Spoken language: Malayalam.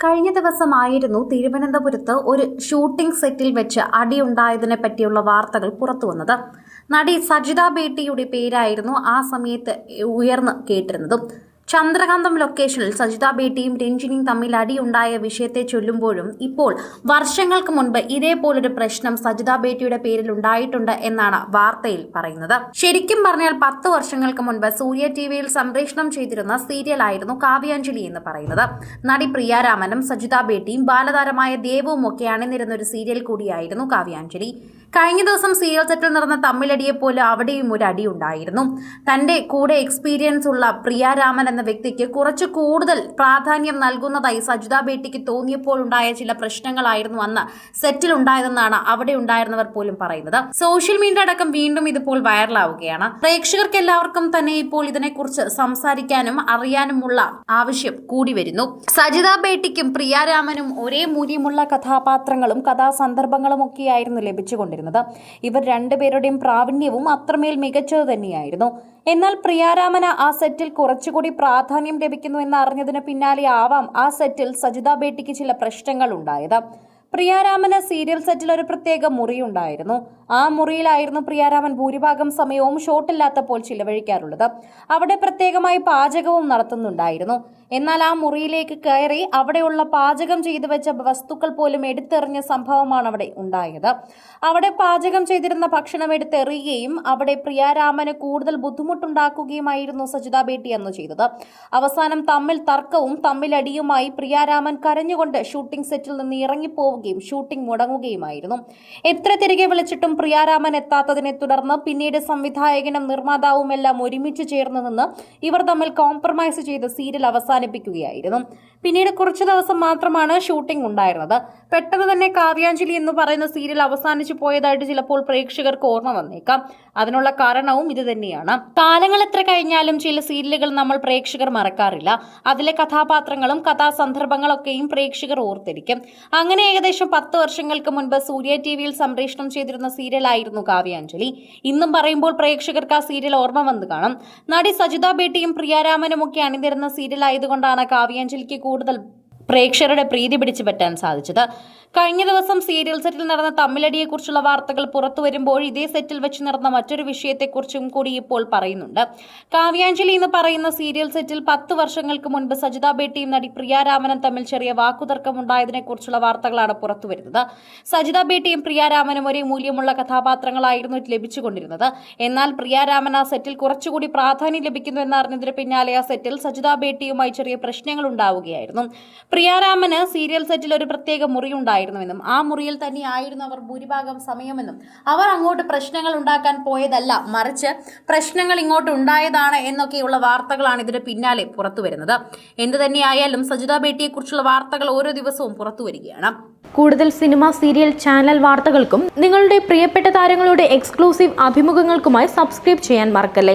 കഴിഞ്ഞ ദിവസമായിരുന്നു തിരുവനന്തപുരത്ത് ഒരു ഷൂട്ടിംഗ് സെറ്റിൽ വെച്ച് അടിയുണ്ടായതിനെ പറ്റിയുള്ള വാർത്തകൾ പുറത്തുവന്നത്. നടി സജിത ബേട്ടിയുടെ പേരായിരുന്നു ആ സമയത്ത് ഉയർന്നു കേട്ടിരുന്നതും. ചന്ദ്രകാന്തം ലൊക്കേഷനിൽ സജിത ബേട്ടിയും രഞ്ജിനിയും തമ്മിൽ അടിയുണ്ടായ വിഷയത്തെ ചൊല്ലുമ്പോഴും ഇപ്പോൾ വർഷങ്ങൾക്ക് മുൻപ് ഇതേപോലൊരു പ്രശ്നം സജിത ബേട്ടിയുടെ പേരിൽ ഉണ്ടായിട്ടുണ്ട് എന്നാണ് വാർത്തയിൽ പറയുന്നത്. ശരിക്കും പറഞ്ഞാൽ പത്ത് വർഷങ്ങൾക്ക് മുൻപ് സൂര്യ ടിവിയിൽ സംപ്രേഷണം ചെയ്തിരുന്ന സീരിയലായിരുന്നു കാവ്യാഞ്ജലി എന്ന് പറയുന്നത്. നടി പ്രിയാരാമനും സജിത ബേട്ടിയും ബാലതാരമായ ദേവവും ഒക്കെ അണിനിരുന്ന ഒരു സീരിയൽ കൂടിയായിരുന്നു കാവ്യാഞ്ജലി. കഴിഞ്ഞ ദിവസം സീരിയൽ സെറ്റിൽ നടന്ന തമ്മിലടിയെ പോലെ അവിടെയും ഒരു അടി ഉണ്ടായിരുന്നു. തന്റെ കൂടെ എക്സ്പീരിയൻസ് ഉള്ള പ്രിയാരാമൻ എന്ന വ്യക്തിക്ക് കുറച്ച് കൂടുതൽ പ്രാധാന്യം നൽകുന്നതായി സജിത ബേട്ടിക്ക് തോന്നിയപ്പോഴുണ്ടായ ചില പ്രശ്നങ്ങളായിരുന്നു അന്ന് സെറ്റിൽ ഉണ്ടായതെന്നാണ് അവിടെ ഉണ്ടായിരുന്നവർ പോലും പറയുന്നത്. സോഷ്യൽ മീഡിയ അടക്കം വീണ്ടും ഇതിപ്പോൾ വൈറലാവുകയാണ്. പ്രേക്ഷകർക്ക് എല്ലാവർക്കും തന്നെ ഇപ്പോൾ ഇതിനെക്കുറിച്ച് സംസാരിക്കാനും അറിയാനുമുള്ള ആവശ്യം കൂടി വരുന്നു. സജിത ബേട്ടിക്കും പ്രിയാരാമനും ഒരേ മൂല്യമുള്ള കഥാപാത്രങ്ങളും കഥാസന്ദർഭങ്ങളും ഒക്കെയായിരുന്നു ലഭിച്ചുകൊണ്ടിരുന്നത് ഇവർ രണ്ടുപേരുടെയും പ്രാവീണ്യവും അത്രമേൽ മികച്ചത് തന്നെയായിരുന്നു. എന്നാൽ പ്രിയാരാമന് ആ സെറ്റിൽ കുറച്ചുകൂടി പ്രാധാന്യം ലഭിക്കുന്നു എന്ന് അറിഞ്ഞതിന് പിന്നാലെ ആവാം ആ സെറ്റിൽ സജിത ബേട്ടിക്ക് ചില പ്രശ്നങ്ങൾ ഉണ്ടായത്. പ്രിയാരാമന് സീരിയൽ സെറ്റിൽ ഒരു പ്രത്യേക മുറിയുണ്ടായിരുന്നു. ആ മുറിയിലായിരുന്നു പ്രിയാരാമൻ ഭൂരിഭാഗം സമയവും ഷോട്ടില്ലാത്തപ്പോൾ ചിലവഴിക്കാറുള്ളത്. അവിടെ പ്രത്യേകമായി പാചകവും നടത്തുന്നുണ്ടായിരുന്നു. എന്നാൽ ആ മുറിയിലേക്ക് കയറി അവിടെയുള്ള പാചകം ചെയ്തു വെച്ച വസ്തുക്കൾ പോലും എടുത്തെറിഞ്ഞ സംഭവമാണ് അവിടെ ഉണ്ടായത്. അവിടെ പാചകം ചെയ്തിരുന്ന ഭക്ഷണം എടുത്തെറിയുകയും അവിടെ പ്രിയാരാമന് കൂടുതൽ ബുദ്ധിമുട്ടുണ്ടാക്കുകയുമായിരുന്നു സജിത ബേട്ടി അന്ന് ചെയ്തത്. അവസാനം തമ്മിൽ തർക്കവും തമ്മിലടിയുമായി പ്രിയാരാമൻ കരഞ്ഞുകൊണ്ട് ഷൂട്ടിംഗ് സെറ്റിൽ നിന്ന് ഇറങ്ങിപ്പോവുകയും ഷൂട്ടിംഗ് മുടങ്ങുകയുമായിരുന്നു. എത്ര തിരികെ വിളിച്ചിട്ടും പ്രിയാരാമൻ എത്താത്തതിനെ തുടർന്ന് പിന്നീട് സംവിധായകനും നിർമ്മാതാവും എല്ലാം ഒരുമിച്ച് ചേർന്ന് നിന്ന് ഇവർ തമ്മിൽ കോംപ്രമൈസ് ചെയ്ത് സീരിയൽ അവസാനിപ്പിക്കുകയായിരുന്നു. പിന്നീട് കുറച്ചു ദിവസം മാത്രമാണ് ഷൂട്ടിംഗ് ഉണ്ടായിരുന്നത്. പെട്ടെന്ന് തന്നെ കാവ്യാഞ്ജലി എന്ന് പറയുന്ന സീരിയൽ അവസാനിച്ചു പോയതായിട്ട് ചിലപ്പോൾ പ്രേക്ഷകർക്ക് ഓർമ്മ വന്നേക്കാം. അതിനുള്ള കാരണവും ഇത് തന്നെയാണ്. കാലങ്ങൾ എത്ര കഴിഞ്ഞാലും ചില സീരിയലുകൾ നമ്മൾ പ്രേക്ഷകർ മറക്കാറില്ല. അതിലെ കഥാപാത്രങ്ങളും കഥാസന്ദർഭങ്ങളൊക്കെയും പ്രേക്ഷകർ ഓർത്തിരിക്കും. അങ്ങനെ ഏകദേശം പത്ത് വർഷങ്ങൾക്ക് മുൻപ് സൂര്യ ടി വിയിൽ സംപ്രേഷണം ചെയ്തിരുന്ന സീരിയലായിരുന്നു കാവ്യാഞ്ജലി. ഇന്നും പറയുമ്പോൾ പ്രേക്ഷകർക്ക് ആ സീരിയൽ ഓർമ്മ വന്നു കാണും. നടി സജിത ബേട്ടിയും പ്രിയാരാമനും ഒക്കെ അണിനിരുന്ന സീരിയലായതുകൊണ്ടാണ് കാവ്യാഞ്ജലിക്ക് കൂടുതൽ പ്രേക്ഷകരുടെ പ്രീതി പിടിച്ചു പറ്റാൻ സാധിച്ചത്. കഴിഞ്ഞ ദിവസം സീരിയൽ സെറ്റിൽ നടന്ന തമ്മിലടിയെക്കുറിച്ചുള്ള വാർത്തകൾ പുറത്തു വരുമ്പോൾ ഇതേ സെറ്റിൽ വെച്ച് നടന്ന മറ്റൊരു വിഷയത്തെക്കുറിച്ചും കൂടി ഇപ്പോൾ പറയുന്നുണ്ട്. കാവ്യാഞ്ജലി എന്ന് പറയുന്ന സീരിയൽ സെറ്റിൽ പത്ത് വർഷങ്ങൾക്ക് മുൻപ് സജിത ബേട്ടിയും നടി പ്രിയാരാമനും തമ്മിൽ ചെറിയ വാക്കുതർക്കമുണ്ടായതിനെക്കുറിച്ചുള്ള വാർത്തകളാണ് പുറത്തു വരുന്നത്. സജിത ബേട്ടിയും പ്രിയാരാമനും ഒരേ മൂല്യമുള്ള കഥാപാത്രങ്ങളായിരുന്നു ലഭിച്ചുകൊണ്ടിരുന്നത്. എന്നാൽ പ്രിയാരാമൻ ആ സെറ്റിൽ കുറച്ചുകൂടി പ്രാധാന്യം ലഭിക്കുന്നു എന്നറിഞ്ഞതിന് പിന്നാലെ ആ സെറ്റിൽ സജിത ബേട്ടിയുമായി ചെറിയ പ്രശ്നങ്ങൾ ഉണ്ടാവുകയായിരുന്നു. പ്രിയാരാമന് സീരിയൽ സെറ്റിൽ ഒരു പ്രത്യേക മുറി ഉണ്ടായിരുന്നുവെന്നും ആ മുറിയിൽ തന്നെയായിരുന്നു അവർ ഭൂരിഭാഗം സമയമെന്നും. അവർ അങ്ങോട്ട് പ്രശ്നങ്ങൾ ഉണ്ടാക്കാൻ പോയതല്ല മറിച്ച് പ്രശ്നങ്ങൾ ഇങ്ങോട്ട് ഉണ്ടായതാണ് എന്നൊക്കെയുള്ള വാർത്തകളാണ് ഇതിന് പിന്നാലെ പുറത്തു വരുന്നത് എന്തു തന്നെയായാലും സജിത ബേട്ടിയെക്കുറിച്ചുള്ള വാർത്തകൾ ഓരോ ദിവസവും പുറത്തു വരികയാണ് കൂടുതൽ സിനിമ സീരിയൽ ചാനൽ വാർത്തകൾക്കും നിങ്ങളുടെ പ്രിയപ്പെട്ട താരങ്ങളുടെ എക്സ്ക്ലൂസീവ് അഭിമുഖങ്ങൾക്കുമായി സബ്സ്ക്രൈബ് ചെയ്യാൻ മറക്കല്ലേ?